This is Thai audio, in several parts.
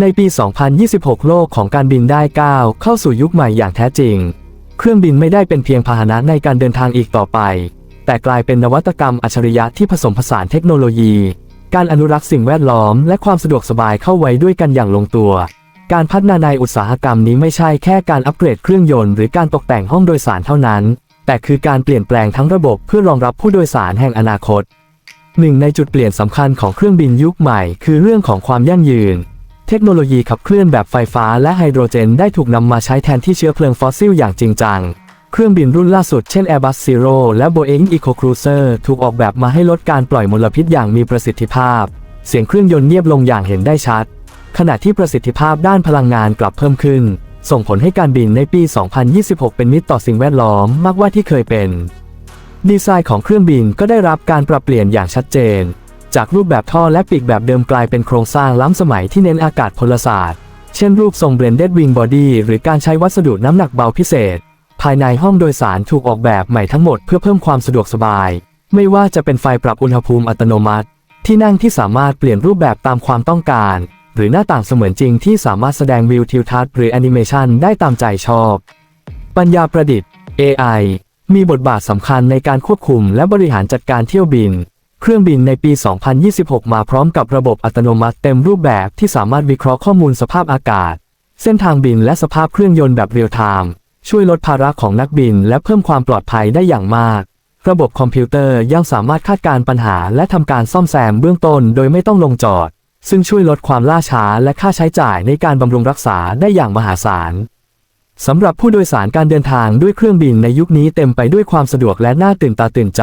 ในปี 2026 โลกของการบินได้ก้าวเข้าสู่ยุคใหม่อย่างแท้จริง เครื่องบินไม่ได้เป็นเพียงพาหนะในการเดินทางอีกต่อไป แต่กลายเป็นนวัตกรรมอัจฉริยะที่ผสมผสานเทคโนโลยี การอนุรักษ์สิ่งแวดล้อมและความสะดวกสบายเข้าไว้ด้วยกันอย่างลงตัว การพัฒนาในอุตสาหกรรมนี้ไม่ใช่แค่การอัปเกรดเครื่องยนต์หรือการตกแต่งห้องโดยสารเท่านั้น แต่คือการเปลี่ยนแปลงทั้งระบบเพื่อรองรับผู้โดยสารแห่งอนาคตหนึ่งในจุดเปลี่ยนสำคัญของเครื่องบินยุคใหม่ คือเรื่องของความยั่งยืน เทคโนโลยีขับเคลื่อนแบบไฟฟ้าและไฮโดรเจนได้ถูกนำมาใช้แทนที่เชื้อเพลิงฟอสซิลอย่างจริงจัง เครื่องบินรุ่นล่าสุดเช่น Airbus Zero และ Boeing EcoCruiser ถูกออกแบบมาให้ลดการปล่อยมลพิษอย่างมีประสิทธิภาพ เสียงเครื่องยนต์เงียบลงอย่างเห็นได้ชัด ขณะที่ประสิทธิภาพด้านพลังงานกลับเพิ่มขึ้น ส่งผลให้การบินในปี 2026 เป็นมิตรต่อสิ่งแวดล้อมมากกว่าที่เคยเป็น ดีไซน์ของเครื่องบินก็ได้รับการปรับเปลี่ยนอย่างชัดเจน จากรูปแบบท่อและปีกแบบเดิมกลายเป็นโครงสร้างล้ำสมัยที่เน้นอากาศพลศาสตร์ เช่นรูปทรง blended wing body หรือการใช้วัสดุน้ำหนักเบาพิเศษ ภายในห้องโดยสารถูกออกแบบใหม่ทั้งหมดเพื่อเพิ่มความสะดวกสบาย ไม่ว่าจะเป็นไฟปรับอุณหภูมิอัตโนมัติ ที่นั่งที่สามารถเปลี่ยนรูปแบบตามความต้องการ หรือหน้าต่างเสมือนจริงที่สามารถแสดงวิวทิวทัศน์หรือแอนิเมชันได้ตามใจชอบ ปัญญาประดิษฐ์ AI มีบทบาทสำคัญในการควบคุมและบริหารจัดการเที่ยวบิน เครื่องบินในปี 2026 มาพร้อมกับระบบอัตโนมัติเต็มรูปแบบที่สามารถวิเคราะห์ข้อมูลสภาพอากาศ เส้นทางบินและสภาพเครื่องยนต์แบบเรียลไทม์ช่วยลดภาระของนักบินและเพิ่มความปลอดภัยได้อย่างมาก ระบบคอมพิวเตอร์ยังสามารถคาดการณ์ปัญหาและทำการซ่อมแซมเบื้องต้นโดยไม่ต้องลงจอด ซึ่งช่วยลดความล่าช้าและค่าใช้จ่ายในการบำรุงรักษาได้อย่างมหาศาลสำหรับผู้โดยสารการเดินทางด้วยเครื่องบินในยุคนี้เต็มไปด้วยความสะดวกและน่าตื่นตาตื่นใจ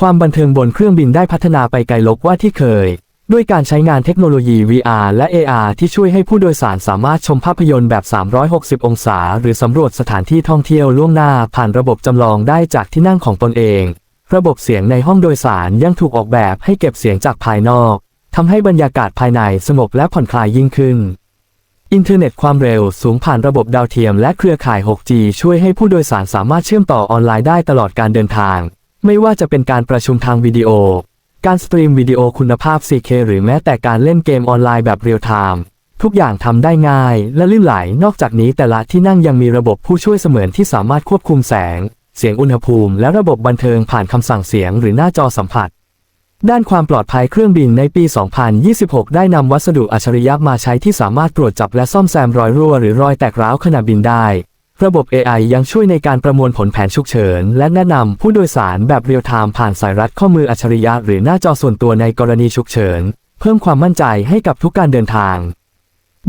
ความบันเทิงบนเครื่องบินได้พัฒนาไปไกลลบว่าที่เคย ด้วยการใช้งานเทคโนโลยี VR และ AR ที่ช่วยให้ผู้โดยสารสามารถชมภาพยนตร์แบบ 360 องศา หรือสำรวจสถานที่ท่องเที่ยวล่วงหน้าผ่านระบบจำลองได้จากที่นั่งของตนเอง ระบบเสียงในห้องโดยสารยังถูกออกแบบให้เก็บเสียงจากภายนอกทำให้บรรยากาศภายในสงบและผ่อนคลายยิ่งขึ้นอินเทอร์เน็ตความเร็วสูงผ่านระบบดาวเทียมและเครือข่าย 6G ช่วยให้ผู้โดยสารสามารถเชื่อมต่อออนไลน์ได้ตลอดการเดินทาง ไม่ว่าจะเป็นการประชุมทางวิดีโอ การสตรีมวิดีโอคุณภาพ 4K หรือแม้แต่การเล่นเกมออนไลน์แบบเรียลไทม์ทุกอย่างทำได้ง่ายและลื่นไหล นอกจากนี้แต่ละที่นั่งยังมีระบบผู้ช่วยเสมือนที่สามารถควบคุมแสง เสียงอุณหภูมิ และระบบบันเทิงผ่านคำสั่งเสียงหรือหน้าจอสัมผัส ด้านความปลอดภัยเครื่องบินในปี 2026 ได้นำวัสดุอัจฉริยะมาใช้ที่สามารถตรวจจับและซ่อมแซมรอยรั่วหรือรอยแตกร้าวขณะบินได้ ระบบ AI ยังช่วยในการประมวลผลแผนฉุกเฉิน และแนะนำผู้โดยสารแบบเรียลไทม์ผ่านสายรัดข้อมืออัจฉริยะหรือหน้าจอส่วนตัวในกรณีฉุกเฉิน เพิ่มความมั่นใจให้กับทุกการเดินทาง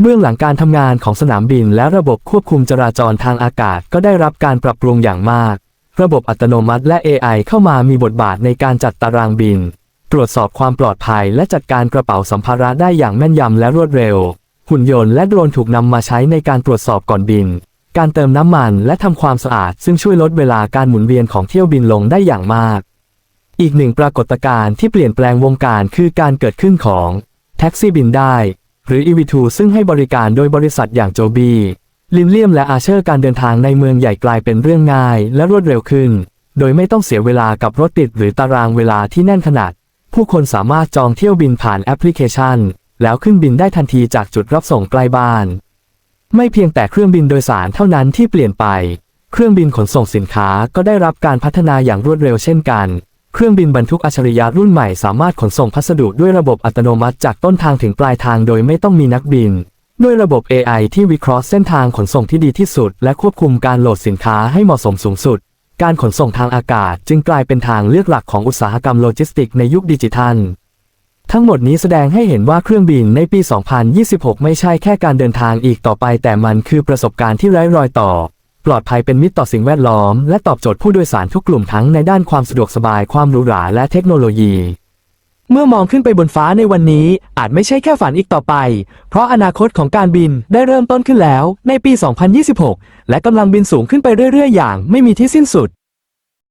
เบื้องหลังการทำงานของสนามบินและระบบควบคุมจราจรทางอากาศก็ได้รับการปรับปรุงอย่างมาก ระบบอัตโนมัติและ AI เข้ามามีบทบาทในการจัดตารางบิน ตรวจสอบความปลอดภัย และจัดการกระเป๋าสัมภาระได้อย่างแม่นยำและรวดเร็ว หุ่นยนต์และโดรนถูกนำมาใช้ในการตรวจสอบก่อนบิน การเติมน้ำมันและทำความสะอาด ซึ่งช่วยลดเวลาการหมุนเวียนของเที่ยวบินลงได้อย่างมาก อีกหนึ่งปรากฏการณ์ที่เปลี่ยนแปลงวงการคือการเกิดขึ้นของแท็กซี่บินได้ หรือ EV2 ซึ่งให้บริการโดยบริษัทอย่างโจบีลินเลียมและอาเชอร์การเดินทางในเมืองใหญ่กลายเป็นเรื่องง่าย และรวดเร็วขึ้น โดยไม่ต้องเสียเวลากับรถติดหรือตารางเวลาที่แน่นขนาด ผู้คนสามารถจองเที่ยวบินผ่านแอปพลิเคชัน แล้วขึ้นบินได้ทันทีจากจุดรับส่งใกล้บ้าน ไม่เพียงแต่เครื่องบินโดยสารเท่านั้นที่เปลี่ยนไป เครื่องบินขนส่งสินค้าก็ได้รับการพัฒนาอย่างรวดเร็วเช่นกัน เครื่องบินบรรทุกอัจฉริยะรุ่นใหม่สามารถขนส่งพัสดุด้วยระบบอัตโนมัติจากต้นทางถึงปลายทางโดยไม่ต้องมีนักบิน ด้วยระบบ AI ที่วิเคราะห์เส้นทางขนส่งที่ดีที่สุด และควบคุมการโหลดสินค้าให้เหมาะสมสูงสุด การขนส่งทางอากาศจึงกลายเป็นทางเลือกหลักของอุตสาหกรรมโลจิสติกส์ในยุคดิจิทัล ทั้งหมดนี้แสดงให้เห็นว่าเครื่องบินในปี 2026 ไม่ใช่แค่การเดินทางอีกต่อไป แต่มันคือประสบการณ์ที่ไร้รอยต่อ ปลอดภัยเป็นมิตรต่อสิ่งแวดล้อม และตอบโจทย์ผู้โดยสารทุกกลุ่มทั้งในด้านความสะดวกสบายความหรูหราและเทคโนโลยี เมื่อมองขึ้นไปบนฟ้าในวันนี้ อาจไม่ใช่แค่ฝันอีกต่อไป เพราะอนาคตของการบินได้เริ่มต้นขึ้นแล้วในปี 2026 และกำลังบินสูงขึ้นไปเรื่อย ๆ อย่างไม่มีที่สิ้นสุด